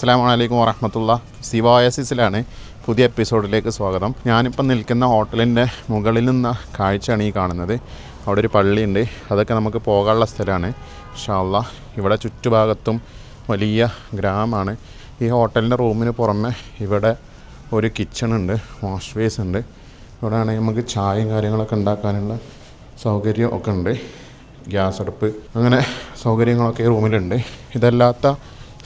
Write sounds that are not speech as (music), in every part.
അസ്സാം വലൈക്കും വറഹമത്തുള്ള. സിവായസിസിലാണ് പുതിയ എപ്പിസോഡിലേക്ക് സ്വാഗതം. ഞാനിപ്പം നിൽക്കുന്ന ഹോട്ടലിന്റെ മുകളിൽ നിന്ന കാഴ്ചയാണ് ഈ കാണുന്നത്. അവിടെ ഒരു പള്ളിയുണ്ട്. അതൊക്കെ നമുക്ക് പോകാനുള്ള സ്ഥലമാണ്. ഷാള്ള ഇവിടെ ചുറ്റുഭാഗത്തും വലിയ ഗ്രാമമാണ്. ഈ ഹോട്ടലിന്റെ റൂമിന് പുറമെ ഇവിടെ ഒരു കിച്ചൺ ഉണ്ട് വാഷ് ബേസ് ഉണ്ട്. ഇവിടെ ആണെങ്കിൽ നമുക്ക് ചായയും കാര്യങ്ങളൊക്കെ ഉണ്ടാക്കാനുള്ള സൗകര്യം ഒക്കെ ഉണ്ട്. ഗ്യാസ് അടുപ്പ് അങ്ങനെ സൗകര്യങ്ങളൊക്കെ ഈ റൂമിലുണ്ട്. ഇതല്ലാത്ത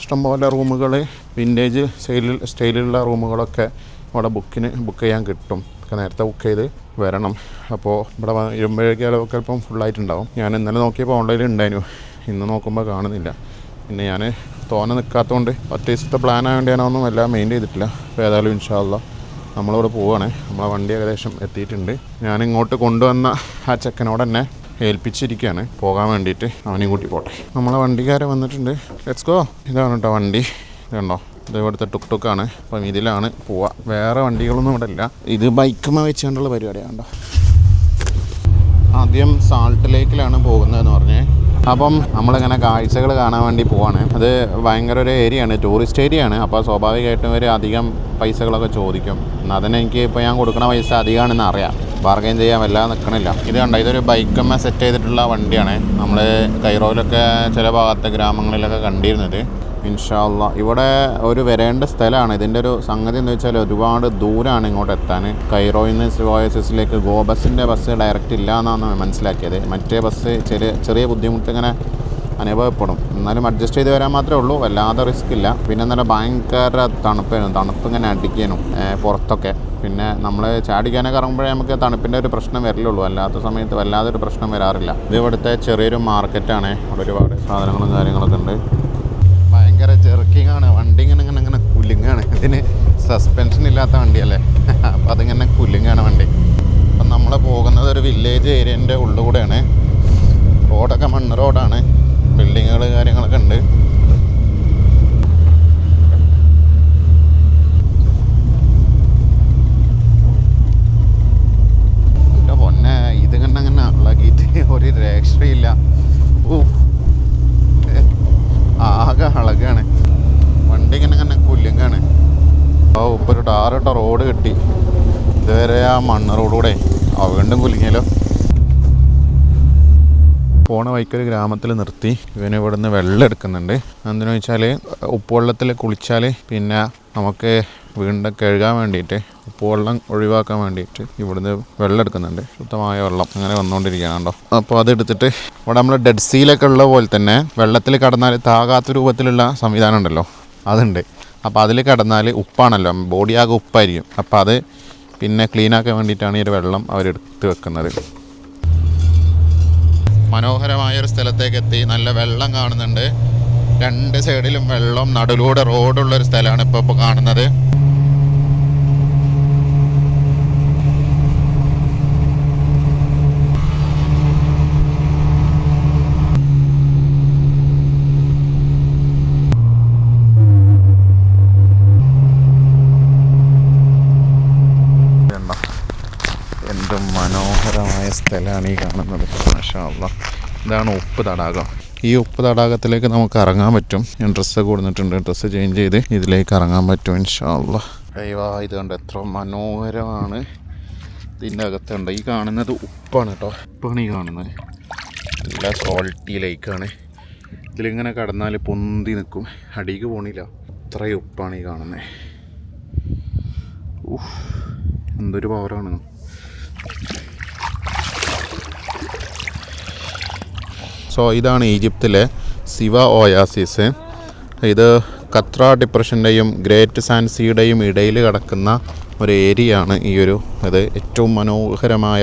ഇഷ്ടംപോലെ റൂമുകൾ വിന്റേജ് സ്റ്റൈലിൽ സ്റ്റൈലിലുള്ള റൂമുകളൊക്കെ ഇവിടെ ബുക്കിന് ബുക്ക് ചെയ്യാൻ കിട്ടും. നേരത്തെ ബുക്ക് ചെയ്ത് വരണം. അപ്പോൾ ഇവിടെ ഇരുമ്പോഴേക്കും ഇപ്പം ഫുള്ളായിട്ടുണ്ടാവും ഞാൻ ഇന്നലെ നോക്കിയപ്പോൾ ഓൺലൈനിൽ ഉണ്ടായിരുന്നു. ഇന്ന് നോക്കുമ്പോൾ കാണുന്നില്ല. പിന്നെ ഞാൻ തോനെ നിൽക്കാത്തതുകൊണ്ട് ഒറ്റ ദിവസത്തെ പ്ലാൻ ആയതുകൊണ്ട് ഞാനൊന്നും എല്ലാം മെയിൻ ചെയ്തിട്ടില്ല. അപ്പോൾ ഏതായാലും ഇൻഷാല്ല നമ്മളിവിടെ പോവുകയാണ് നമ്മളെ വണ്ടി ഏകദേശം എത്തിയിട്ടുണ്ട്. ഞാൻ ഇങ്ങോട്ട് കൊണ്ടുവന്ന ആ ചെക്കനോട് തന്നെ ഏൽപ്പിച്ചിരിക്കുകയാണ് പോകാൻ വേണ്ടിയിട്ട് അവനെയും കൂട്ടി പോട്ടെ. നമ്മളെ വണ്ടിക്കാരെ വന്നിട്ടുണ്ട്. ലെറ്റ്സ് ഗോ ഇതാണ് കേട്ടോ വണ്ടി. ഇതുണ്ടോ? ഇത് ഇവിടുത്തെ ടുക് ടുക്കാണ് അപ്പം ഇതിലാണ് പോവുക വേറെ വണ്ടികളൊന്നും ഇവിടെ ഇല്ല ഇത് ബൈക്കുമ്മ വെച്ചുകൊണ്ടുള്ള പരിപാടിയാണ് കേട്ടോ ആദ്യം സാൾട്ട് ലേക്കിലാണ് പോകുന്നതെന്ന് പറഞ്ഞേ. അപ്പം നമ്മളിങ്ങനെ കാഴ്ചകൾ കാണാൻ വേണ്ടി പോവാണ്. അത് ഭയങ്കര ഒരു ഏരിയ ആണ് ടൂറിസ്റ്റ് ഏരിയ ആണ്. അപ്പോൾ സ്വാഭാവികമായിട്ടും ഒരു അധികം പൈസകളൊക്കെ ചോദിക്കും. എന്നാൽ അതിന് എനിക്ക് ഇപ്പോൾ ഞാൻ കൊടുക്കുന്ന പൈസ അധികമാണെന്ന് അറിയാം. ബാർഗൈൻ ചെയ്യാൻ വല്ലാതെ നിൽക്കണില്ല ഇത് കണ്ട? ഇതൊരു ബൈക്കമ്മ സെറ്റ് ചെയ്തിട്ടുള്ള വണ്ടിയാണ്. നമ്മൾ കൈറോയിലൊക്കെ ചില ഭാഗത്തെ ഗ്രാമങ്ങളിലൊക്കെ കണ്ടിരുന്നത്. ഇൻഷാല്ല ഇവിടെ ഒരു വരേണ്ട സ്ഥലമാണ്. ഇതിന്റെ ഒരു സംഗതി എന്ന് വെച്ചാൽ ഒരുപാട് ദൂരമാണ് ഇങ്ങോട്ട് എത്താൻ. കൈറോയിൽ നിന്ന് ഓയസിലേക്ക് ഗോ ബസ്സിന്റെ ബസ് ഡയറക്റ്റ് ഇല്ല എന്നാണ് മനസ്സിലാക്കിയത്. മറ്റേ ബസ് ചെറിയ ചെറിയ ബുദ്ധിമുട്ട് ഇങ്ങനെ അനുഭവപ്പെടും. എന്നാലും അഡ്ജസ്റ്റ് ചെയ്ത് വരാൻ മാത്രമേ ഉള്ളൂ. വല്ലാതെ റിസ്ക് ഇല്ല. പിന്നെ നല്ല ഭയങ്കര തണുപ്പായിരുന്നു തണുപ്പ് ഇങ്ങനെ അടിക്കാനും പുറത്തൊക്കെ. പിന്നെ നമ്മൾ ചാടിക്കാനൊക്കെ ഇറങ്ങുമ്പോഴേ നമുക്ക് തണുപ്പിന്റെ ഒരു പ്രശ്നം വരില്ലുള്ളൂ അല്ലാത്ത സമയത്ത് വല്ലാതെ ഒരു പ്രശ്നം വരാറില്ല. ഇത് ഇവിടുത്തെ ചെറിയൊരു മാർക്കറ്റാണ് അവിടെ ഒരുപാട് സാധനങ്ങളും കാര്യങ്ങളൊക്കെ ഉണ്ട്. ഭയങ്കര ആണ് വണ്ടി ഇങ്ങനെ ഇങ്ങനെ ഇങ്ങനെ കുലുങ്ങാണ്. ഇതിന് സസ്പെൻഷൻ ഇല്ലാത്ത വണ്ടിയല്ലേ? (laughs) അപ്പം അതിങ്ങനെ കുലുങ്ങാണ് വണ്ടി. അപ്പം നമ്മൾ പോകുന്നത് ഒരു വില്ലേജ് ഏരിയന്റെ ഉള്ളുകൂടെയാണ്. റോഡൊക്കെ മണ്ണ് റോഡാണ്. ബിൽഡിങ്ങുകൾ കാര്യങ്ങളൊക്കെ ഉണ്ട്. ഒരു രക്ഷയില്ല. ഓ ആകെ അളകാണ്. ഇങ്ങനെ ഇങ്ങനെ കുല്ലിങ്ങാണ് ഓ ഇപ്പൊ ഒരു ടാറിട്ട റോഡ് കിട്ടി. ഇതുവരെ ആ മണ്ണ് റോഡൂടെ ആ വീണ്ടും കുലുങ്ങിയല്ലോ. പോണ വൈക്കൊരു ഗ്രാമത്തിൽ നിർത്തി. ഇവന് ഇവിടുന്ന് വെള്ളം എടുക്കുന്നുണ്ട്. എന്തിനു വെച്ചാൽ ഉപ്പുവെള്ളത്തിൽ കുളിച്ചാൽ പിന്നെ നമുക്ക് വീണ്ടും കഴുകാൻ വേണ്ടിയിട്ട് ഉപ്പുവെള്ളം ഒഴിവാക്കാൻ വേണ്ടിയിട്ട് ഇവിടുന്ന് വെള്ളം എടുക്കുന്നുണ്ട്. ശുദ്ധമായ വെള്ളം അങ്ങനെ വന്നുകൊണ്ടിരിക്കുകയാണ് കേട്ടോ അപ്പോൾ അതെടുത്തിട്ട് ഇവിടെ നമ്മൾ ഡെഡ് സീലൊക്കെ ഉള്ള പോലെ തന്നെ വെള്ളത്തിൽ കടന്നാൽ താകാത്ത രൂപത്തിലുള്ള സംവിധാനം ഉണ്ടല്ലോ. അതുണ്ട്. അപ്പോൾ അതിൽ കിടന്നാൽ ഉപ്പാണല്ലോ ബോഡി ആകെ ഉപ്പായിരിക്കും. അപ്പോൾ അത് പിന്നെ ക്ലീനാക്കാൻ വേണ്ടിയിട്ടാണ് ഈ ഒരു വെള്ളം അവരെടുത്ത് വെക്കുന്നത്. മനോഹരമായ ഒരു സ്ഥലത്തേക്ക് എത്തി നല്ല വെള്ളം കാണുന്നുണ്ട്. രണ്ട് സൈഡിലും വെള്ളം നടുലൂടെ റോഡുള്ള ഒരു സ്ഥലമാണ് ഇപ്പോൾ ഇപ്പോൾ കാണുന്നത് കണ്ടോ? എന്ത് മനോഹരമായ സ്ഥലമാണ് ഈ കാണുന്നത്. മാഷാള്ള. ഇതാണ് ഉപ്പ് തടാകം. ഈ ഉപ്പ് തടാകത്തിലേക്ക് നമുക്ക് ഇറങ്ങാൻ പറ്റും. ഞാൻ ഡ്രസ്സ് കൊടുത്തിട്ടുണ്ട് ഡ്രസ്സ് ചേഞ്ച് ചെയ്ത് ഇതിലേക്ക് ഇറങ്ങാൻ പറ്റും ഇൻഷാള്ള അയ്യോ ഇത് കണ്ട് എത്ര മനോഹരമാണ്. ഇതിന്റെ അകത്തുണ്ട് ഈ കാണുന്നത് ഉപ്പാണ് കേട്ടോ. ഉപ്പാണ് ഈ കാണുന്നത്. നല്ല സോൾട്ടി ലേക്കാണ് ഇതിലിങ്ങനെ കടന്നാൽ പൊന്തി നിൽക്കും. അടിക്ക് പോണില്ല. അത്രയും ഉപ്പാണ് ഈ കാണുന്നത്. എന്തൊരു പവറാണ് സോ ഇതാണ് ഈജിപ്തിലെ സിവ ഓയാസിസ്. ഇത് കത്ര ഡിപ്രഷന്റെയും ഗ്രേറ്റ് സാൻസിയുടെയും ഇടയിൽ കിടക്കുന്ന ഒരു ഏരിയ ആണ് ഈ ഒരു അത് ഏറ്റവും മനോഹരമായ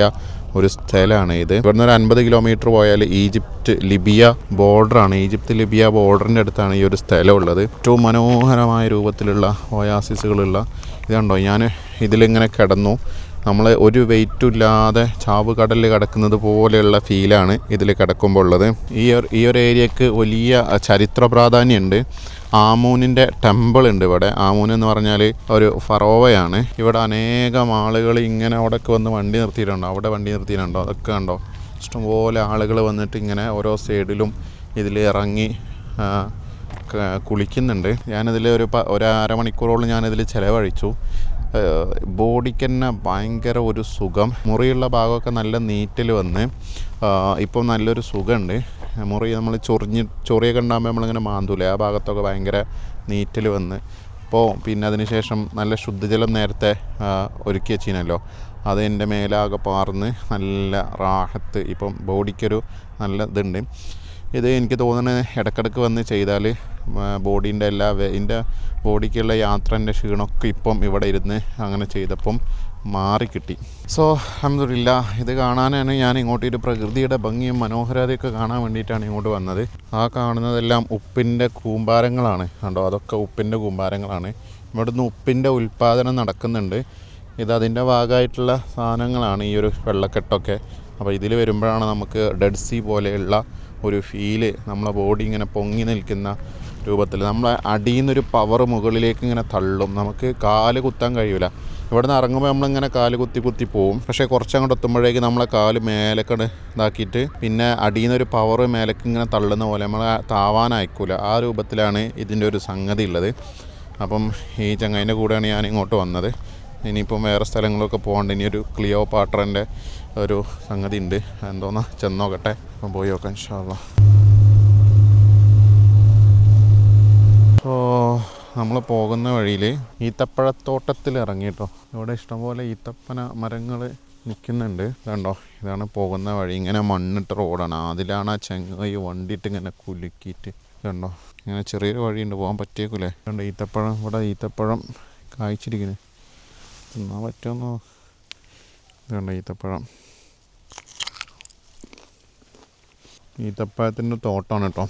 ഒരു സ്ഥലമാണ് ഇത്. ഇവിടുന്ന് ഒരു അൻപത് കിലോമീറ്റർ പോയാൽ ഈജിപ്റ്റ് ലിബിയ ബോർഡറാണ് ഈജിപ്ത് ലിബിയ ബോർഡറിന്റെ അടുത്താണ് ഈ ഒരു സ്ഥലം ഉള്ളത് ഏറ്റവും മനോഹരമായ രൂപത്തിലുള്ള ഓയാസിസുകളുള്ള ഇതുണ്ടോ? ഞാൻ ഇതിലിങ്ങനെ കിടന്നു. നമ്മൾ ഒരു വെയിറ്റും ഇല്ലാതെ ചാവ് കടലിൽ കിടക്കുന്നത് പോലെയുള്ള ഫീലാണ് ഇതിൽ കിടക്കുമ്പോൾ ഉള്ളത്. ഈ ഒരു ഈ ഒരു ഏരിയക്ക് വലിയ ചരിത്ര പ്രാധാന്യമുണ്ട്. ആമൂനിന്റെ ടെമ്പിൾ ഉണ്ട് ഇവിടെ. ആമൂൻ എന്ന് പറഞ്ഞാൽ ഒരു ഫറോവയാണ്. ഇവിടെ അനേകം ആളുകൾ ഇങ്ങനെ അവിടേക്ക് വന്ന് വണ്ടി നിർത്തിയിട്ടുണ്ടോ? അവിടെ വണ്ടി നിർത്തിയിട്ടുണ്ടോ? അതൊക്കെ കണ്ടോ? ഇഷ്ടംപോലെ ആളുകൾ വന്നിട്ട് ഇങ്ങനെ ഓരോ സൈഡിലും ഇതിൽ ഇറങ്ങി കുളിക്കുന്നുണ്ട്. ഞാനിതിൽ ഒരു ഒരു അരമണിക്കൂറോളം ഞാനിതിൽ ചിലവഴിച്ചു. ബോഡിക്ക് തന്നെ ഭയങ്കര ഒരു സുഖം. മുറിയുള്ള ഭാഗമൊക്കെ നല്ല നീറ്റിൽ വന്ന് ഇപ്പം നല്ലൊരു സുഖമുണ്ട്. മുറി നമ്മൾ ചൊറിഞ്ഞ് ചൊറിയൊക്കെ ഉണ്ടാകുമ്പോൾ നമ്മളിങ്ങനെ മാന്തൂലേ ആ ഭാഗത്തൊക്കെ ഭയങ്കര നീറ്റിൽ വന്ന്. അപ്പോൾ പിന്നെ അതിനുശേഷം നല്ല ശുദ്ധജലം നേരത്തെ ഒരുക്കി വെച്ചിനല്ലോ അത് എന്റെ മേലാകെ പാർന്ന് നല്ല റാഹത്ത് ഇപ്പം ബോഡിക്കൊരു നല്ല ഇതുണ്ട്. ഇത് എനിക്ക് തോന്നുന്നത് ഇടക്കിടക്ക് വന്ന് ചെയ്താൽ ബോഡീന്റെ എല്ലാ എന്റെ ബോഡിക്കുള്ള യാത്രന്റെ ക്ഷീണമൊക്കെ ഇപ്പം ഇവിടെ ഇരുന്ന് അങ്ങനെ ചെയ്തപ്പം മാറിക്കിട്ടി. സോ അഹമ്മദില്ല ഇത് കാണാനാണ് ഞാൻ ഇങ്ങോട്ട് ഒരു പ്രകൃതിയുടെ ഭംഗിയും മനോഹരതയൊക്കെ കാണാൻ വേണ്ടിയിട്ടാണ് ഇങ്ങോട്ട് വന്നത്. ആ കാണുന്നതെല്ലാം ഉപ്പിന്റെ കൂമ്പാരങ്ങളാണ്. കണ്ടോ? അതൊക്കെ ഉപ്പിന്റെ കൂമ്പാരങ്ങളാണ്. ഇവിടുന്ന് ഉപ്പിന്റെ ഉൽപ്പാദനം നടക്കുന്നുണ്ട്. ഇത് അതിന്റെ ഭാഗമായിട്ടുള്ള സാധനങ്ങളാണ് ഈ ഒരു വെള്ളക്കെട്ടൊക്കെ. അപ്പോൾ ഇതിൽ വരുമ്പോഴാണ് നമുക്ക് ഡെഡ് സീ പോലെയുള്ള ഒരു ഫീൽ നമ്മളെ ബോഡി ഇങ്ങനെ പൊങ്ങി നിൽക്കുന്ന രൂപത്തിൽ നമ്മളെ അടിയിൽ നിന്നൊരു പവർ മുകളിലേക്ക് ഇങ്ങനെ തള്ളും. നമുക്ക് കാൽ കുത്താൻ കഴിയില്ല ഇവിടെ നിന്ന് ഇറങ്ങുമ്പോൾ നമ്മളിങ്ങനെ കാൽ കുത്തി കുത്തി പോവും. പക്ഷേ കുറച്ചങ്ങോട്ട് എത്തുമ്പോഴേക്ക് നമ്മളെ കാൽ മേലക്കട് ഇതാക്കിയിട്ട് പിന്നെ അടിയിൽ നിന്നൊരു പവർ മേലേക്ക് ഇങ്ങനെ തള്ളുന്ന പോലെ നമ്മളെ താവാനായിക്കൂല. ആ രൂപത്തിലാണ് ഇതിന്റെ ഒരു സംഗതി ഉള്ളത്. അപ്പം ഈ ചങ്ങായിന്റെ കൂടെയാണ് ഞാൻ ഇങ്ങോട്ട് വന്നത്. ഇനിയിപ്പം വേറെ സ്ഥലങ്ങളൊക്കെ പോകേണ്ട ഇനിയൊരു ക്ലിയോ പാട്ടറിന്റെ ഒരു സംഗതി ഉണ്ട് എന്തോന്നാ ചെന്നോക്കട്ടെ അപ്പം പോയി നോക്കാം ഇൻഷാള്ള അപ്പോൾ നമ്മൾ പോകുന്ന വഴിയിൽ ഈത്തപ്പഴത്തോട്ടത്തിൽ ഇറങ്ങി കേട്ടോ ഇവിടെ ഇഷ്ടംപോലെ ഈത്തപ്പന മരങ്ങൾ നിൽക്കുന്നുണ്ട് കണ്ടോ ഇതാണ് പോകുന്ന വഴി. ഇങ്ങനെ മണ്ണിട്ട റോഡാണ്. അതിലാണ് ആ ചെങ്ങായി വണ്ടിയിട്ട് ഇങ്ങനെ കുലുക്കിയിട്ട് കണ്ടോ ഇങ്ങനെ ചെറിയൊരു വഴിയുണ്ട്. പോകാൻ പറ്റിയേക്കൂലേ കണ്ടോ ഈത്തപ്പഴം? ഇവിടെ ഈത്തപ്പഴം കായ്ച്ചിരിക്കുന്നു. തിന്നാൻ പറ്റുമെന്നോ കണ്ടോ ഈത്തപ്പഴം? ഈത്തപ്പഴത്തിന്റെ തോട്ടമാണ് കേട്ടോ.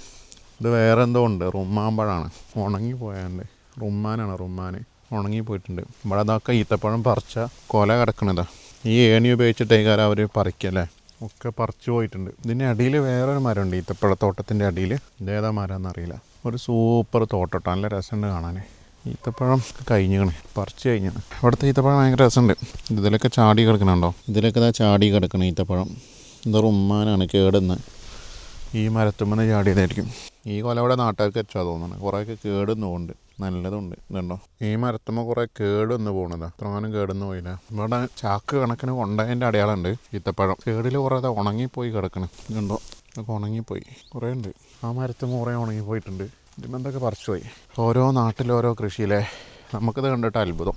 ഇത് വേറെ എന്തോ ഉണ്ട്. റുമ്മാമ്പഴമാണ് ഉണങ്ങി പോയാണ്ട് റുമ്മാനാണ് റുമ്മാൻ ഉണങ്ങി പോയിട്ടുണ്ട് ഇവിടെ അതൊക്കെ ഈത്തപ്പഴം പറിച്ച കൊല കിടക്കണതാ. ഈ ഏണി ഉപയോഗിച്ചിട്ടേക്കാരം അവർ പറിക്കല്ലേ ഒക്കെ പറിച്ചു പോയിട്ടുണ്ട്. ഇതിന്റെ അടിയിൽ വേറൊരു മരമുണ്ട്. ഈത്തപ്പഴത്തോട്ടത്തിന്റെ അടിയിൽ. ഇതേതാ മരം എന്നറിയില്ല ഒരു സൂപ്പർ തോട്ടട്ടോ നല്ല രസമുണ്ട് കാണാൻ. ഈത്തപ്പഴം കഴിഞ്ഞാണ് പറിച്ച് കഴിഞ്ഞാണ് ഇവിടുത്തെ ഈത്തപ്പഴം ഭയങ്കര രസമുണ്ട്. ഇതിലൊക്കെ ചാടി കിടക്കണുണ്ടോ? ഇതിലൊക്കെ ഇതാ ചാടി കിടക്കണം ഈത്തപ്പഴം. ഇത് റുമ്മാനാണ് കേടുന്ന്. ഈ മരത്തുമ്മന്ന് ചാടിയതായിരിക്കും. ഈ കൊല ഇവിടെ നാട്ടുകാർക്ക് വെച്ചാൽ തോന്നുന്നത് കുറേയൊക്കെ കേടുന്നുണ്ട്. നല്ലതുണ്ട്. ഇതുണ്ടോ ഈ മരത്തുമ്മ കുറേ കേടുവന്ന് പോണതാ. അത്രമാനം കേടുന്ന് പോയില്ല. ഇവിടെ ചാക്ക് കണക്കിന് കൊണ്ടതിന്റെ അടയാളമുണ്ട് ഈത്തപ്പഴം. കേടിൽ കുറേ ഉണങ്ങിപ്പോയി കിടക്കണം. ഇതുണ്ടോ ഇതൊക്കെ ഉണങ്ങിപ്പോയി. കുറേ ഉണ്ട്. ആ മരത്തുമ്മ കുറേ ഉണങ്ങിപ്പോയിട്ടുണ്ട്. ഇതിന് എന്തൊക്കെ പറിച്ചു പോയി? ഓരോ നാട്ടിലോരോ കൃഷിയിലെ നമുക്കിത് കണ്ടിട്ട് അത്ഭുതം.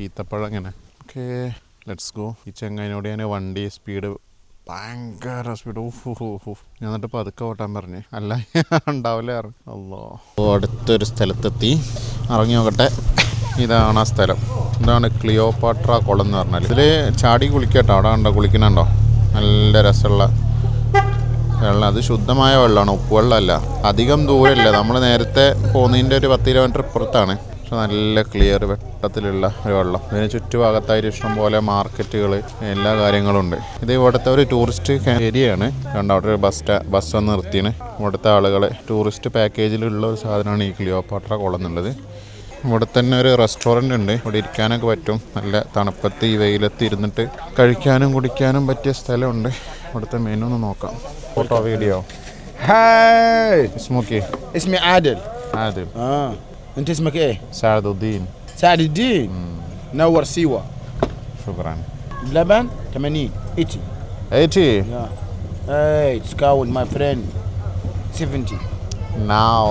ഈത്തപ്പഴം ഇങ്ങനെ. ഓക്കേ ലെറ്റ്സ് ഗോ ഈ ചെങ്ങൈനോട് ഞാൻ വണ്ടി സ്പീഡ് ഭയങ്കര സ്പീഡ് ഊഫ് ഞാൻ എന്നിട്ട് പതുക്കെ ഓട്ടാൻ പറഞ്ഞു. അല്ല ഉണ്ടാവില്ല അല്ലോ അടുത്തൊരു സ്ഥലത്തെത്തി. ഇറങ്ങി നോക്കട്ടെ. ഇതാണ് ആ സ്ഥലം. ഇതാണ് ക്ലിയോപാട്ര കുളം എന്ന് പറഞ്ഞാൽ ഇതിൽ ചാടി കുളിക്കട്ടോ. അവിടെ കണ്ടോ? കുളിക്കണുണ്ടോ നല്ല രസമുള്ള വെള്ളം. അത് ശുദ്ധമായ വെള്ളമാണ്. ഉപ്പുവെള്ളമല്ല അധികം ദൂരമില്ല. നമ്മൾ നേരത്തെ പോകുന്നതിന്റെ ഒരു പത്ത് കിലോമീറ്റർ ഇപ്പുറത്താണ്. പക്ഷെ നല്ല ക്ലിയർ വെട്ടത്തിലുള്ള ഒരു വെള്ളം. അതിന് ചുറ്റുഭാഗത്തായിട്ട് ഇഷ്ടംപോലെ മാർക്കറ്റുകൾ എല്ലാ കാര്യങ്ങളും ഉണ്ട്. ഇത് ഇവിടുത്തെ ഒരു ടൂറിസ്റ്റ് ഏരിയയാണ് കണ്ട അവിടെ ഒരു ബസ് ബസ് വന്ന് നിർത്തിയാണ് ഇവിടുത്തെ ആളുകൾ ടൂറിസ്റ്റ് പാക്കേജിലുള്ള ഒരു സാധനമാണ് ഈ ക്ലിയോപാട്ര കുളം എന്നുള്ളത്. ഇവിടെ തന്നെ ഒരു റെസ്റ്റോറന്റ് ഉണ്ട്. ഇവിടെ ഇരിക്കാനൊക്കെ പറ്റും. നല്ല തണുപ്പത്ത് ഈ വെയിലത്ത് ഇരുന്നിട്ട് കഴിക്കാനും കുടിക്കാനും പറ്റിയ സ്ഥലമുണ്ട്. ഇവിടുത്തെ മെനു ഒന്ന് നോക്കാം. Photo video hi smoky Adil Adil ആ انت اسمك ايه Saduddin سعد الدين نور سيوه شكرا لبن 80 80 80 yeah hey discount my friend 70 now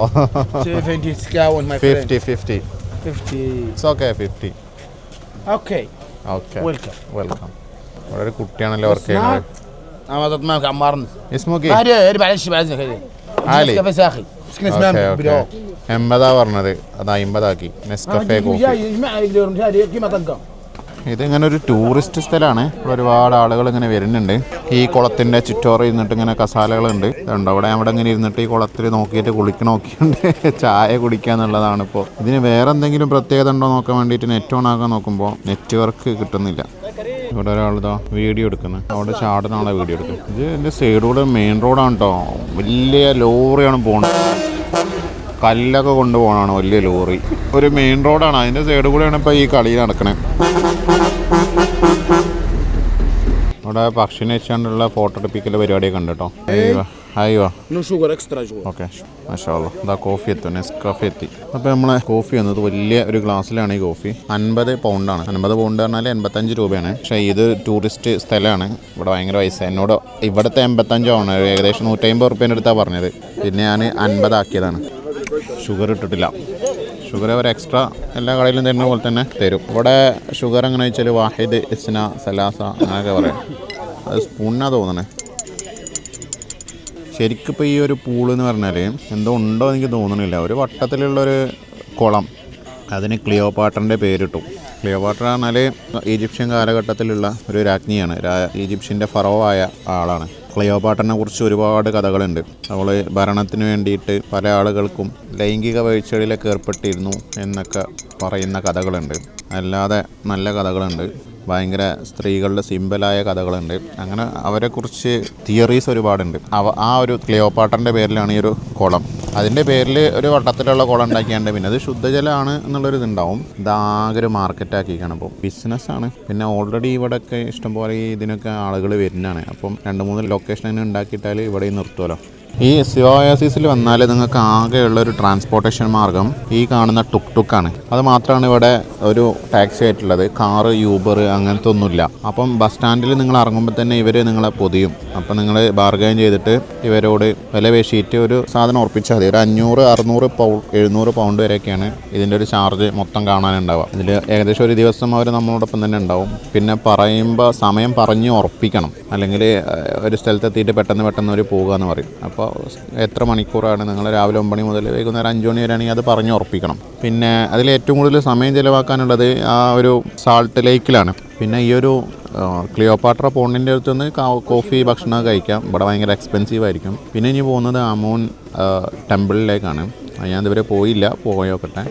70 discount my friend 50 50 50 it's okay 50 اوكي okay Welcome. Welcome ഇവിടെ ഒരു കുട്ടിയാണല്ലോ വർക്ക് ചെയ്യുന്നത് انا ضد معك عمارنا ഇസ്മോക്കി ما هذا هرب على الشباب زي كذا عالي. نسكافيه ساخي مسكين اسمها بدو എൺപതാ പറഞ്ഞത്. അത് അമ്പതാക്കി നെസ്കഫേ ഇതിങ്ങനെ ഒരു ടൂറിസ്റ്റ് സ്ഥലമാണ് ഒരുപാട് ആളുകൾ ഇങ്ങനെ വരുന്നുണ്ട്. ഈ കുളത്തിന്റെ ചുറ്റോറ ഇരുന്നിട്ട് ഇങ്ങനെ കസാലകളുണ്ട്. ഉണ്ട് അവിടെ അവിടെ ഇങ്ങനെ ഇരുന്നിട്ട് ഈ കുളത്തിൽ നോക്കിയിട്ട് കുളിക്കണമൊക്കെയുണ്ട് (laughs) ചായ കുടിക്കുക എന്നുള്ളതാണ് ഇപ്പോൾ ഇതിന് വേറെ എന്തെങ്കിലും പ്രത്യേകത ഉണ്ടോ നോക്കാൻ വേണ്ടിയിട്ട് നെറ്റ് ഓൺ ആക്കാൻ നോക്കുമ്പോൾ നെറ്റ്വർക്ക് കിട്ടുന്നില്ല. ഇവിടെ ഒരാളിതാ വീഡിയോ എടുക്കുന്നത് അവിടെ ചാടുന്ന ആളെ വീഡിയോ എടുക്കുന്നത് ഇത് എന്റെ സൈഡിലൂടെ മെയിൻ റോഡാണ് കേട്ടോ വലിയ ലോറിയാണ് പോകുന്നത് കല്ലൊക്കെ കൊണ്ടുപോകണതാണ് വലിയ ലോറി. ഒരു മെയിൻ റോഡാണ് അതിന്റെ സൈഡ് കൂടെയാണ് ഇപ്പോൾ ഈ കളി നടക്കണേ. ഇവിടെ പക്ഷിനെ വെച്ചുകൊണ്ടുള്ള ഫോട്ടോ എടുപ്പിക്കൽ പരിപാടിയൊക്കെ ഉണ്ട് കേട്ടോ. അയ്യോ. ഓക്കെ മഷാല്ല ഇതാ കോഫി എത്തും നെസ്കാഫി എത്തി. അപ്പോൾ നമ്മളെ കോഫി വന്നത് വലിയ ഒരു ഗ്ലാസ്സിലാണ് ഈ കോഫി. അൻപത് പൗണ്ടാണ്. അൻപത് പൗണ്ട് പറഞ്ഞാൽ എൺപത്തഞ്ച് രൂപയാണ്. പക്ഷേ ഇത് ടൂറിസ്റ്റ് സ്ഥലമാണ്. ഇവിടെ ഭയങ്കര പൈസ. എന്നോട് ഇവിടുത്തെ എൺപത്തഞ്ചാണ് ഏകദേശം നൂറ്റമ്പത് റുപ്യേന്റെ അടുത്താണ് പറഞ്ഞത്. പിന്നെ ഞാൻ അൻപതാക്കിയതാണ്. ഷുഗർ ഇട്ടിട്ടില്ല. ഷുഗർ അവർ എക്സ്ട്രാ എല്ലാ കടയിലും തരുന്ന പോലെ തന്നെ തരും. ഇവിടെ ഷുഗർ എങ്ങനെ വെച്ചാൽ വാഹിദ് ഇസ്ന സലാസ അങ്ങനെയൊക്കെ പറയാം. അത് സ്പൂണിനാ തോന്നണേ. ശരിക്കും ഇപ്പോൾ ഈ ഒരു പൂൾ എന്ന് പറഞ്ഞാൽ എന്തോ ഉണ്ടോ എനിക്ക് തോന്നണില്ല. ഒരു വട്ടത്തിലുള്ളൊരു കുളം. അതിന് ക്ലിയോപാട്രന്റെ പേരിട്ടു. ക്ലിയോപാട്ര പറഞ്ഞാൽ ഈജിപ്ഷ്യൻ കാലഘട്ടത്തിലുള്ള ഒരു രാജ്ഞിയാണ്. ഈജിപ്ഷ്യന്റെ ഫറോ ആയ ആളാണ്. ക്ലിയോപാട്രനെ കുറിച്ച് ഒരുപാട് കഥകളുണ്ട്. അവൾ ഭരണത്തിന് വേണ്ടിയിട്ട് പല ആളുകൾക്കും ലൈംഗിക വീഴ്ചകളിലൊക്കെ ഏർപ്പെട്ടിരുന്നു എന്നൊക്കെ പറയുന്ന കഥകളുണ്ട്. അല്ലാതെ നല്ല കഥകളുണ്ട്. ഭയങ്കര സ്ത്രീകളുടെ സിമ്പലായ കഥകളുണ്ട്. അങ്ങനെ അവരെക്കുറിച്ച് തിയറീസ് ഒരുപാടുണ്ട്. അവ ആ ഒരു ക്ലിയോപാട്ടന്റെ പേരിലാണ് ഈ ഒരു കുളം. അതിന്റെ പേരിൽ ഒരു വട്ടത്തിലുള്ള കുളം ഉണ്ടാക്കിയാണ്ട് പിന്നെ അത് ശുദ്ധജലമാണ് എന്നുള്ളൊരു ഇതുണ്ടാവും. ഇതാകെ ഒരു മാർക്കറ്റാക്കിയിരിക്കണം അപ്പോൾ ബിസിനസ്സാണ് പിന്നെ ഓൾറെഡി ഇവിടെയൊക്കെ ഇഷ്ടംപോലെ ഇതിനൊക്കെ ആളുകൾ വരുന്നതാണ്. അപ്പം രണ്ട് മൂന്ന് ലൊക്കേഷൻ ഉണ്ടാക്കിയിട്ടാൽ ഇവിടെ നിർത്തുമല്ലോ ഈ സിയോയാസിസിൽ വന്നാൽ നിങ്ങൾക്ക് ആകെയുള്ള ഒരു ട്രാൻസ്പോർട്ടേഷൻ മാർഗം ഈ കാണുന്ന ടുക് ടുക്കാണ് അത് മാത്രമാണ് ഇവിടെ ഒരു ടാക്സി ആയിട്ടുള്ളത്. കാറ് യൂബർ അങ്ങനത്തെ ഒന്നുമില്ല. അപ്പം ബസ് സ്റ്റാൻഡിൽ നിങ്ങൾ ഇറങ്ങുമ്പോൾ തന്നെ ഇവർ നിങ്ങളെ പൊതിയും. അപ്പം നിങ്ങൾ ബാർഗൈൻ ചെയ്തിട്ട് ഇവരോട് വില പേശിയിട്ട് ഒരു സാധനം ഉറപ്പിച്ചാൽ മതി. ഒരു അഞ്ഞൂറ് അറുന്നൂറ് പൗ എഴുന്നൂറ് പൗണ്ട് വരെയൊക്കെയാണ് ഇതിന്റെ ഒരു ചാർജ് മൊത്തം കാണാനുണ്ടാവുക. ഇതിൽ ഏകദേശം ഒരു ദിവസം അവർ നമ്മളോടൊപ്പം തന്നെ ഉണ്ടാവും. പിന്നെ പറയുമ്പോൾ സമയം പറഞ്ഞ് ഉറപ്പിക്കണം. അല്ലെങ്കിൽ ഒരു സ്ഥലത്തെത്തിയിട്ട് പെട്ടെന്ന് പെട്ടെന്ന് അവർ പോകുക എന്ന് പറയും. അപ്പോൾ എത്ര മണിക്കൂറാണ് നിങ്ങൾ രാവിലെ ഒമ്പത് മണി മുതൽ വൈകുന്നേരം അഞ്ച് മണി വരെയാണെങ്കിൽ അത് പറഞ്ഞ് ഉറപ്പിക്കണം. പിന്നെ അതിൽ ഏറ്റവും കൂടുതൽ സമയം ചിലവാക്കാനുള്ളത് ആ ഒരു സാൾട്ട് ലേക്കിലാണ് പിന്നെ ഈ ഒരു ക്ലിയോപാട്ര പോണ്ടിന്റെ അടുത്ത് നിന്ന് കോഫി ഭക്ഷണം കഴിക്കാം. ഇവിടെ ഭയങ്കര എക്സ്പെൻസീവ് ആയിരിക്കും. പിന്നെ ഇനി പോകുന്നത് അമോൻ ടെമ്പിളിലേക്കാണ് ഞാൻ ഇതുവരെ പോയില്ല. പോയി നോക്കട്ടെ.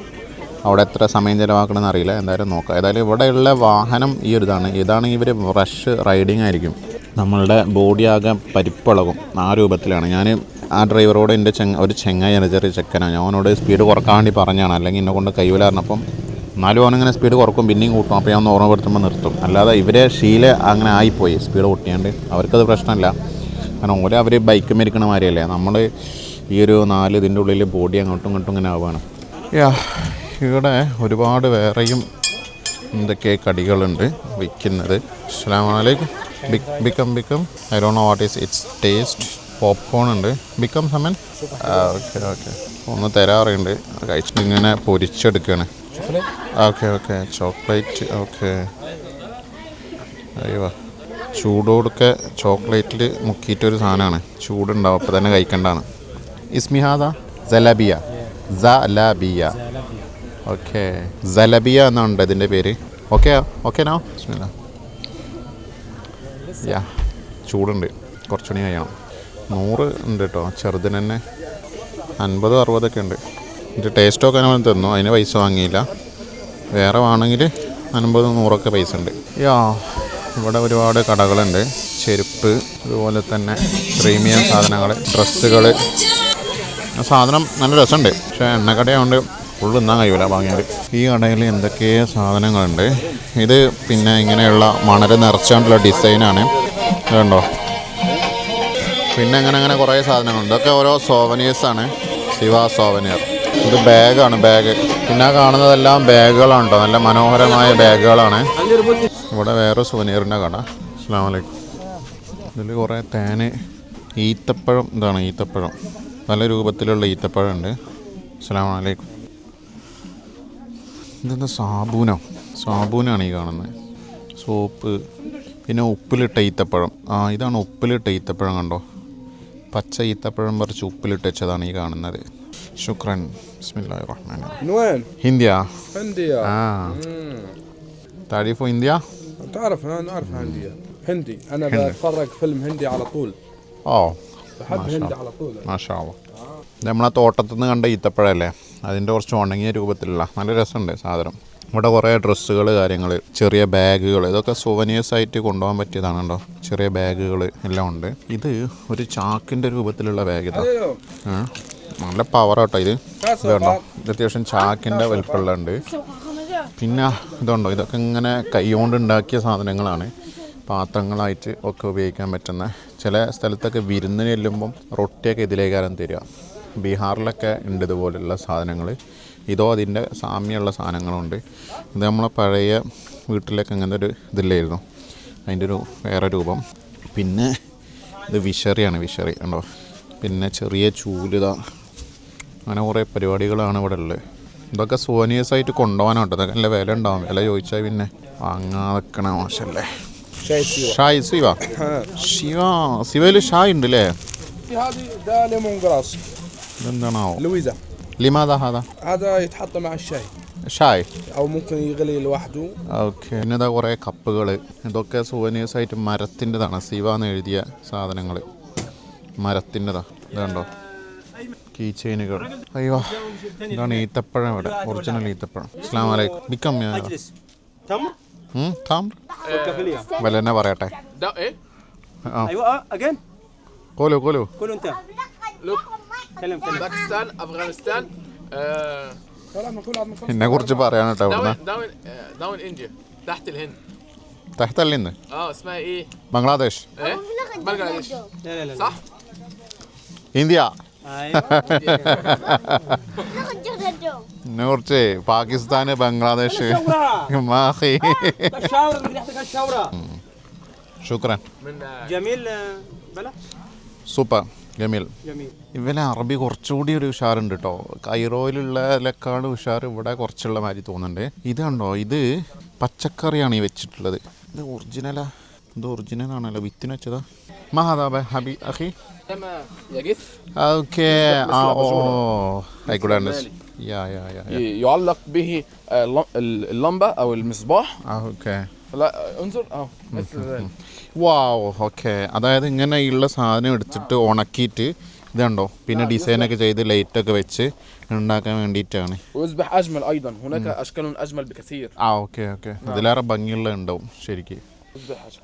അവിടെ എത്ര സമയം ചിലവാക്കണമെന്ന് അറിയില്ല. എന്തായാലും നോക്കാം. ഏതായാലും ഇവിടെയുള്ള വാഹനം ഈ ഒരു ഇതാണ്. ഇതാണ് ഇവർ റഷ് റൈഡിങ് ആയിരിക്കും. നമ്മളുടെ ബോഡി ആകെ പരിപ്പിളകും. ആ രൂപത്തിലാണ്. ഞാൻ ആ ഡ്രൈവറോട് എന്റെ ചെങ്ങ ഒരു ചെങ്ങായാണ് ചെറിയ ചെക്കനാണ് ഞാൻ അവനോട് സ്പീഡ് കുറയ്ക്കാൻ വേണ്ടി പറഞ്ഞാണ് അല്ലെങ്കിൽ എന്നെ കൊണ്ട് കൈവിലാറിനപ്പം എന്നാലും അവനിങ്ങനെ സ്പീഡ് കുറക്കും പിന്നെയും കൂട്ടും. അപ്പോൾ ഞാൻ ഓർമ്മപ്പെടുത്തുമ്പോൾ നിർത്തും. അല്ലാതെ ഇവരെ ശീല അങ്ങനെ ആയിപ്പോയി സ്പീഡ് കൂട്ടിയാണ്ട് അവർക്കത് പ്രശ്നമല്ല. കാരണം ഓരോ അവർ ബൈക്ക് മരിക്കണ മാതിരിയല്ലേ. നമ്മൾ ഈ ഒരു നാല് ഇതിന്റെ ഉള്ളിൽ ബോഡി അങ്ങോട്ടും ഇങ്ങോട്ടും ഇങ്ങനെ ആവുകയാണ് യാ ഇവിടെ ഒരുപാട് വേറെയും എന്തൊക്കെ കടികളുണ്ട് വിൽക്കുന്നത്. അസ്സാം വലൈക്കും ബിക്കം ബിക്കം. I Dr know what is it's taste popcorn ഉണ്ട്. ബിക്കം സമൻ? ഓക്കെ ഓക്കെ ഒന്ന് തരാറുണ്ട്. കഴിച്ചിട്ട് ഇങ്ങനെ പൊരിച്ചെടുക്കുകയാണ് ഓക്കെ ഓക്കെ ചോക്ലേറ്റ് ഓക്കെ അയ്യോ. ചൂടോടൊക്കെ ചോക്ലേറ്റിൽ മുക്കിയിട്ടൊരു സാധനമാണ് ചൂടുണ്ടാവും അപ്പോൾ തന്നെ കഴിക്കേണ്ടതാണ് ഇസ്മിഹാദ ജലബിയ ജലബിയ ഓക്കെ ജലബിയ എന്നാണ് ഇതിന്റെ പേര്? ഓക്കെ ഓക്കെ നോ ബിസ്മില്ലാ യാ ചൂടുണ്ട്. കുറച്ചുകൂടി കഴിയണം. നൂറ് ഉണ്ട് കേട്ടോ ചെറുതിന് തന്നെ അൻപത് അറുപതൊക്കെ ഉണ്ട്. എന്റെ ടേസ്റ്റൊക്കെ നമ്മൾ തന്നു. അതിന് പൈസ വാങ്ങിയില്ല. വേറെ വേണമെങ്കിൽ അൻപത് നൂറൊക്കെ പൈസ ഉണ്ട്. യാ ഇവിടെ ഒരുപാട് കടകളുണ്ട്. ചെരുപ്പ് അതുപോലെ തന്നെ പ്രീമിയം സാധനങ്ങൾ ഡ്രസ്സുകൾ സാധനം നല്ല രസമുണ്ട്. പക്ഷേ എണ്ണക്കടയായതുകൊണ്ട് ഫുള്ള് തിന്നാൻ കഴിയില്ല വാങ്ങിയാൽ ഈ കടയിൽ എന്തൊക്കെ സാധനങ്ങളുണ്ട്? ഇത് പിന്നെ ഇങ്ങനെയുള്ള മണൽ നിറച്ചുകൊണ്ടുള്ള ഡിസൈനാണ്. കണ്ടോ പിന്നെ അങ്ങനെ അങ്ങനെ കുറേ സാധനങ്ങളുണ്ട്. ഇതൊക്കെ ഓരോ സോവനീഴ്സാണ് ശിവ സോവനിയർ ഇത് ബാഗാണ് ബാഗ് പിന്നെ കാണുന്നതെല്ലാം ബാഗുകളാണ് കേട്ടോ നല്ല മനോഹരമായ ബാഗുകളാണ് ഇവിടെ വേറെ സുവനീറിന്റെ കട. അസ്സാം വലൈക്കും ഇതിൽ കുറേ തേന് ഈത്തപ്പഴം ഇതാണ് ഈത്തപ്പഴം. പല രൂപത്തിലുള്ള ഈത്തപ്പഴം ഉണ്ട്. അസ്സാം വലൈക്കും ഇതെന്താ സാബൂനോ സാബൂനാണ് ഈ കാണുന്നത് സോപ്പ് പിന്നെ ഉപ്പിലിട്ട ഈത്തപ്പഴം ആ ഇതാണ് ഉപ്പിലിട്ട ഈത്തപ്പഴം കണ്ടോ പച്ച ഈത്തപ്പഴം പറിച്ച് ഉപ്പിലിട്ട് വെച്ചതാണ് ഈ കാണുന്നത് ശുക്രൻ ബിസ്മില്ലാഹിർ റഹ്മാൻ من وين؟ ഇന്ത്യ هندي ആ താരിഫോ ഇന്ത്യ تعرف انا اعرف هندي هندي انا بتفرج فيلم هندي على طول ഓ بحب ما شاء هندي الله. على طول മാഷാവ ഇത് നമ്മളെ തോട്ടത്തിൽ നിന്ന് കണ്ട ഈത്തപ്പഴമല്ലേ അതിന്റെ കുറച്ച് ഉണങ്ങിയ രൂപത്തിലുള്ള നല്ല രസമുണ്ട് സാധനം. ഇവിടെ കുറേ ഡ്രസ്സുകൾ കാര്യങ്ങൾ ചെറിയ ബാഗുകൾ ഇതൊക്കെ സുവനീഴ്സ് ആയിട്ട് കൊണ്ടുപോകാൻ പറ്റിയതാണ് കേട്ടോ. ചെറിയ ബാഗുകൾ എല്ലാം ഉണ്ട്. ഇത് ഒരു ചാക്കിന്റെ രൂപത്തിലുള്ള ബാഗ് ഇതാ. നല്ല പവർ കേട്ടോ ഇത്. ഇതുണ്ടോ അത്യാവശ്യം ചാക്കിന്റെ വലിപ്പമുള്ളുണ്ട് പിന്നെ ഇതുണ്ടോ? ഇതൊക്കെ ഇങ്ങനെ കൈകൊണ്ട് ഉണ്ടാക്കിയ സാധനങ്ങളാണ്. പാത്രങ്ങളായിട്ട് ഒക്കെ ഉപയോഗിക്കാൻ പറ്റുന്ന. ചില സ്ഥലത്തൊക്കെ വിരുന്നിന് ചെല്ലുമ്പം റൊട്ടിയൊക്കെ ഇതിലേക്കാരം തരിക. ബീഹാറിലൊക്കെ ഉണ്ട് ഇതുപോലെയുള്ള സാധനങ്ങൾ. ഇതോ അതിന്റെ സാമ്യമുള്ള സാധനങ്ങളുണ്ട്. ഇത് നമ്മളെ പഴയ വീട്ടിലൊക്കെ അങ്ങനത്തെ ഒരു ഇതില്ലായിരുന്നു. അതിന്റെ ഒരു വേറെ രൂപം. പിന്നെ ഇത് വിഷറിയാണ് വിഷറി ഉണ്ടോ പിന്നെ ചെറിയ ചൂലിത. അങ്ങനെ കുറേ പരിപാടികളാണ് ഇവിടെ ഉള്ളത്. ഇതൊക്കെ സോനിയസ് ആയിട്ട് കൊണ്ടുപോകാനാട്ടോ ഇതൊക്കെ നല്ല വില ഉണ്ടാവും. വില ചോദിച്ചാൽ പിന്നെ വാങ്ങാതെ നിൽക്കണ മോശമല്ലേ? ഷായ് ശിവ. ശിവ? ശിവയിൽ ഷായ് ഉണ്ട് അല്ലേ في هذه ده ليمون جراس ഇതെന്താണാവോ لويزا ലിമാദ ഹാദ هذا يتحط مع الشاي ഷായ് او ممكن يغلي لوحده ഓക്കെ പിന്നെ ഇതാ കുറേ കപ്പുകൾ ഇതൊക്കെ സുവനീഴ്സ് ആയിട്ട് മരത്തിൻ്റെതാണ് സിവ എന്ന് എഴുതിയ സാധനങ്ങൾ മരത്തിൻ്റെതാ ഇതുണ്ടോ കീ ചെയിനുകൾ അയ്യോ ഇതാണ് ഈത്തപ്പഴം ഇവിടെ ഒറിജിനൽ ഈത്തപ്പഴം അസ്ലാം വലൈക്കും ബിക്കം تمر താം والكافيليا വില തന്നെ പറയട്ടെ ده ايه؟ ايوه اجين കോലു കോലു كله انت لوك كلم كلم باكستان افغانستان آه طلع من كل عظم എന്നെ കുറിച്ച് പറയാൻ കേട്ടോ ഇവിടുന്ന് داون داون آه، داون انديا تحت الهند തെഹത്തല്ലിന്ന് اه اسمها ايه؟ ബംഗ്ലാദേശ് ايه؟ بنجلاديش لا لا لا صح؟ ഇന്ത്യ ايوه (laughs) എന്നെ കുറിച്ച് പാകിസ്ഥാന് ബംഗ്ലാദേശ് شورى (laughs) മാഹി الشاورة اللي تحتك الشاورة ശുക്രൻ من آه، جميل آه، بلا സൂപ്പർ ജമീൽ جميل ഇവന് അറബി കുറച്ചുകൂടി ഒരു ഉഷാറുണ്ട് കേട്ടോ കൈറോയിലുള്ളതിനേക്കാൾ ഉഷാർ ഇവിടെ കുറച്ചുള്ള മാതിരി തോന്നുന്നുണ്ട് ഇത് കണ്ടോ ഇത് പച്ചക്കറിയാണ് ഈ വെച്ചിട്ടുള്ളത് ഇത് ഒറിജിനലാ ഇത് ഒറിജിനൽ ആണല്ലോ വിത്തിന് വെച്ചതാ മഹാദാബ ഹബി അഹി كما يجث ഓക്കെ ആ ഓ I could understand yeah yeah yeah ي- يعلق به آه، اللم- ال- اللمبه او المصباح ആ ഓക്കെ لا آه، انظر اه مثل ذلك വാ ഓക്കെ അതായത് ഇങ്ങനെയുള്ള സാധനം എടുത്തിട്ട് ഉണക്കിയിട്ട് ഇതുണ്ടോ? പിന്നെ ഡിസൈനൊക്കെ ചെയ്ത് ലൈറ്റൊക്കെ വെച്ച് ഉണ്ടാക്കാൻ വേണ്ടിയിട്ടാണ്. ആ ഓക്കെ ഓക്കെ അതിലേറെ ഭംഗിയുള്ള ഉണ്ടാവും ശരിക്കും.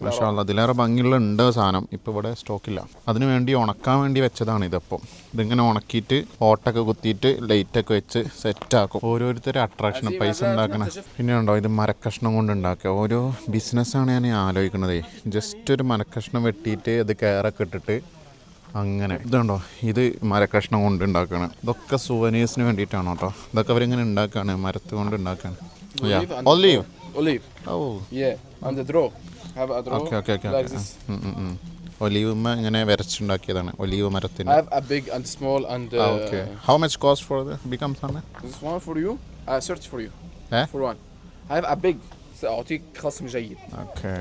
മാഷാല്ല അതിലേറെ ഭംഗിയുള്ള ഉണ്ട് സാധനം. ഇപ്പം ഇവിടെ സ്റ്റോക്കില്ല അതിനു വേണ്ടി ഉണക്കാൻ വേണ്ടി വെച്ചതാണ് ഇതപ്പം. ഇതിങ്ങനെ ഉണക്കിയിട്ട് ഓട്ടൊക്കെ കുത്തിയിട്ട് ലൈറ്റൊക്കെ വെച്ച് സെറ്റാക്കും ഓരോരുത്തരും അട്രാക്ഷൻ പൈസ ഉണ്ടാക്കണ. പിന്നെ ഉണ്ടോ ഇത് മരക്കഷ്ണം കൊണ്ട് ഉണ്ടാക്കുക. ഓരോ ബിസിനസ്സാണ് ഞാൻ ആലോചിക്കുന്നത് ജസ്റ്റ് ഒരു മരക്കഷ്ണം വെട്ടിയിട്ട് അത് കയറൊക്കെ ഇട്ടിട്ട് അങ്ങനെ. ഇതുണ്ടോ ഇത് മരക്കഷ്ണം കൊണ്ട് ഉണ്ടാക്കുകയാണ് ഇതൊക്കെ സുവനീസിന് വേണ്ടിയിട്ടാണ് കേട്ടോ ഇതൊക്കെ അവരിങ്ങനെ ഉണ്ടാക്കുകയാണ് മരത്ത് കൊണ്ട് ഉണ്ടാക്കുകയാണ് olive olive oh yeah on have a draw okay okay okay like this ഒലീവുമ്മ ഇങ്ങനെ വരച്ചുണ്ടാക്കിയതാണ് ഒലീവ് I മരത്തിന് have a big and small and uh, okay how much cost for become സാണ് this one for you uh, search for you Eh? for one I have a big سأعطيك خصم جيد okay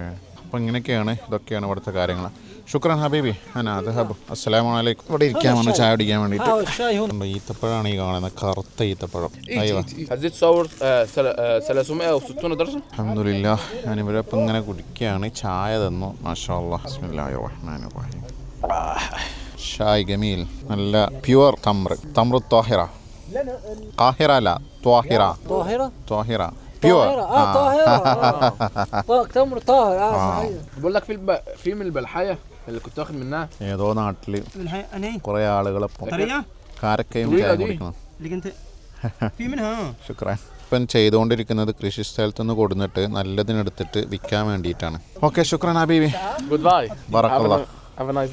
അപ്പോൾ ഇങ്ങനെയൊക്കെയാണ് ഇതൊക്കെയാണ് ഇവിടുത്തെ കാര്യങ്ങൾ ശുക്രൻ ഹബീബി Anand hub. അസ്സലാമു അലൈക്കും ഇവിടെ ഇരിക്കാൻ വന്ന് ചായ അടിക്കാൻ വേണ്ടിട്ട് ഈത്തപ്പഴമാണ് ഈ കാണുന്നത് കറുത്ത ഈത്തപ്പഴം. അഹമ്മദില്ല ഞാനിവിടെ ഇപ്പം ഇങ്ങനെ കുടിക്കുകയാണ് ചായ തന്നു. മാഷാ ഷായ് ഗമീൽ. നല്ല പ്യുവർ തമ്ര തമ്ര ത്വാഹിറ. കാഹിറ അല്ല ത്വാഹിറ. ത്വാഹിറ? ത്വാഹിറ. പ്യുവർ طاهرة اه طاهرة اه تمر (laughs) طاهر اه صحيح بقول لك في الب... فيلم البلحية اللي كنت واخد منها ഏതോ നാട്ടിൽ الحقيقة انا ايه കുറേ ആളുകളെപ്പം طريقة കാരക്കയും ഉള്ളിൽ ചായ അതി. കുടിക്കണം اللي كنت (laughs) في منها اه ശുക്രാൻ ഇപ്പം ചെയ്തുകൊണ്ടിരിക്കുന്നത് കൃഷി സ്ഥലത്ത് നിന്ന് കൊടുന്നിട്ട് നല്ലതിനെടുത്തിട്ട് വിൽക്കാൻ വേണ്ടിയിട്ടാണ് ഓക്കെ ശുക്രാൻ ഹബീബി جود باي بارك الله. Have a nice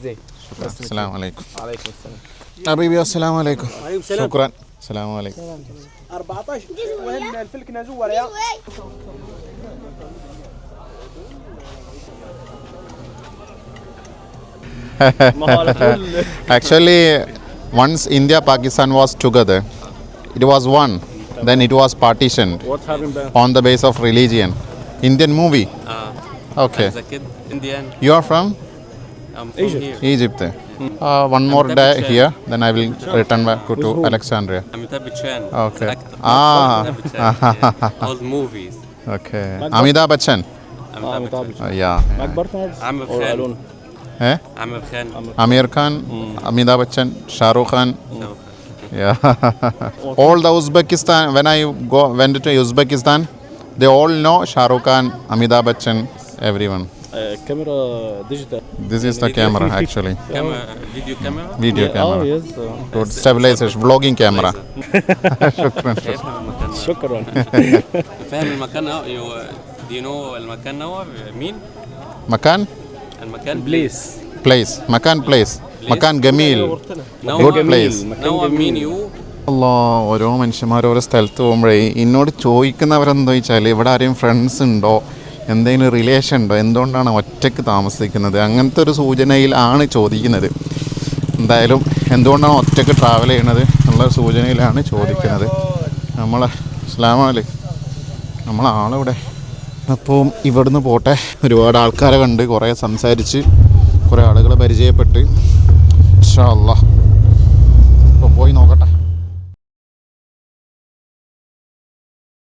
السلام عليكم 14 الفلك (laughs) Actually, once India Pakistan was together, it was one. Then it was partitioned on the base of religion. Indian movie. Okay. Indian. You are from? I'm from Egypt. here. Egypt. Uh, one more day here, then I will return back to Alexandria. Amitabh Bachchan. Okay. Actor. Ah. Amitabh Bachchan, yeah. Old movies. Okay. Amitabh Bachchan. Amitabh Bachchan. Uh, yeah. partners Amir or Khan. alone Eh? Amir Khan. Amir Khan, Amitabh Bachchan, Shah Rukh Khan. No. Yeah. all the Uzbekistan, when I go went to Uzbekistan, they all know Shah Rukh Khan, Amitabh Bachchan, everyone. camera digital This is the camera actually. Camera, video camera. Video camera. yes Good stabilization, vlogging camera. شكرا شايفها المكان شكرا فاهم المكان أو- يو- Do you know المكان هو مين؟ മക്കാൻ المكان بليس place മക്കാൻ place മക്കാൻ ഗമീൽ Now Good I'm- place. Now I'm mean you. അല്ലോ ഓരോ മനുഷ്യന്മാർ ഓരോ സ്ഥലത്ത് പോകുമ്പോഴേ എന്നോട് ചോദിക്കുന്നവരെന്താ വെച്ചാൽ ഇവിടെ ആരെയും ഫ്രണ്ട്സ് ഉണ്ടോ എന്തെങ്കിലും റിലേഷൻ ഉണ്ടോ? എന്തുകൊണ്ടാണ് ഒറ്റയ്ക്ക് താമസിക്കുന്നത്? അങ്ങനത്തെ ഒരു സൂചനയിൽ ആണ് ചോദിക്കുന്നത്. എന്തായാലും എന്തുകൊണ്ടാണ് ഒറ്റയ്ക്ക് ട്രാവൽ ചെയ്യണത് എന്നുള്ള സൂചനയിലാണ് ചോദിക്കുന്നത്. നമ്മളെ ഇസ്ലാമല്ലേ നമ്മളെ ആളിവിടെ അപ്പം ഇവിടുന്ന് പോട്ടെ. ഒരുപാട് ആൾക്കാരെ കണ്ട് കുറേ സംസാരിച്ച് കുറേ ആളുകളെ പരിചയപ്പെട്ട്. ഇൻഷാ അപ്പോൾ പോയി നോക്കട്ടെ